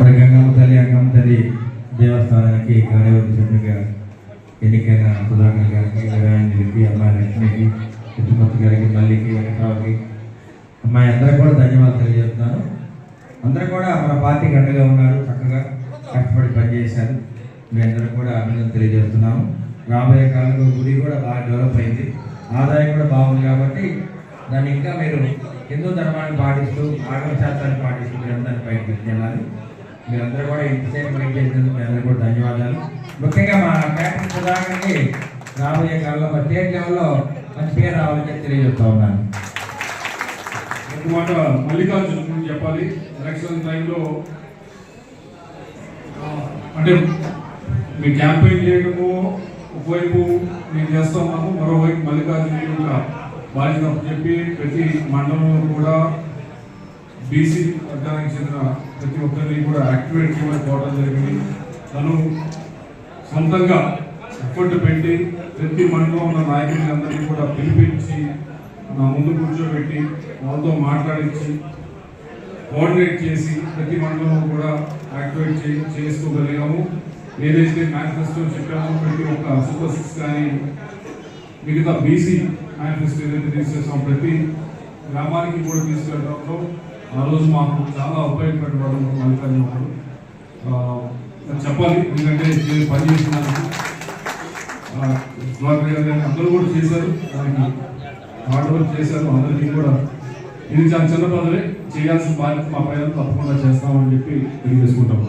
గంగమ్మ తల్లి దేవస్థానానికి కార్యవర్గ సభ్యుగా ఎన్నికైన సుధాకర్ గారికి నారాయణకి అమ్మాయి లక్ష్మికి కృష్ణమూర్తి గారికి మల్లికి వెంకటరావుకి అమ్మాయి అందరూ కూడా ధన్యవాదాలు తెలియజేస్తున్నాను. అందరూ కూడా మన పార్టీ అండగా ఉన్నారు చక్కగా కష్టపడి పనిచేశారు. మీ అందరూ కూడా అభినందన తెలియజేస్తున్నాము. రాబోయే కాలంలో గుడి కూడా బాగా డెవలప్ అయింది. ఆదాయం కూడా బాగుంది కాబట్టి దాన్ని ఇంకా మీరు హిందూ ధర్మాన్ని పాటిస్తూ ఆగమ శాస్త్రాన్ని పాటిస్తూ మీరందరినీ పైకి తీసుకెళ్ళాలి. మీరందరూ కూడా ఇంతసేపు వెయిట్ చేసినందుకు మీ అందరూ కూడా ధన్యవాదాలు. ముఖ్యంగా మా క్యాప్టెన్ సుధాకర్కి రాబోయే కాలంలో మా స్టేట్ లెవెల్లో మంచి పేరు రావాలని చెప్పి తెలియజేస్తా ఉన్నాను. ఒక మాట మల్లికార్జున గురించి చెప్పాలి. ఎలక్షన్ టైంలో అంటే మీ క్యాంపెయిన్ చేయడము ఒకవైపు మేము చేస్తున్నాము మరోవైపు మల్లికార్జున యొక్క బాధ్యత చెప్పి ప్రతి మండలంలో కూడా బీసీ వర్గానికి చెందిన ప్రతి ఒక్కరిని కూడా యాక్టివేట్ కూడా పోవడం జరిగింది. తను సొంతంగా ఎఫర్ట్ పెట్టి ప్రతి మండలం ఉన్న నాయకులని అందరినీ కూడా పిలిపించి నా ముందు కూర్చోబెట్టి వాళ్ళతో మాట్లాడించి కోఆర్డినేట్ చేసి ప్రతి మండలంలో కూడా యాక్టివేట్ చే చేసుకోగలిగాము ఏదైతే మేనిఫెస్టో చెప్పామో ప్రతి ఒక్క సూపర్ సిక్స్ కానీ మిగతా బీసీ మేనిఫెస్టో ఏదైతే తీసుకొస్తాం ప్రతి గ్రామానికి కూడా తీసుకెళ్ళడంలో ఆ రోజు మాకు చాలా ఉపయోగపడడం మల్లికార్జున గారు. చెప్పాలి ఎందుకంటే నేను పని చేసినందుకు అందరూ కూడా చేశారు. దానికి హార్డ్ వర్క్ చేశారు. అందరికీ కూడా ఇది చాలా చిన్న పదవి చేయాల్సిన బాధ్యత మా పైన తప్పకుండా చేస్తామని చెప్పి తెలియజేసుకుంటాము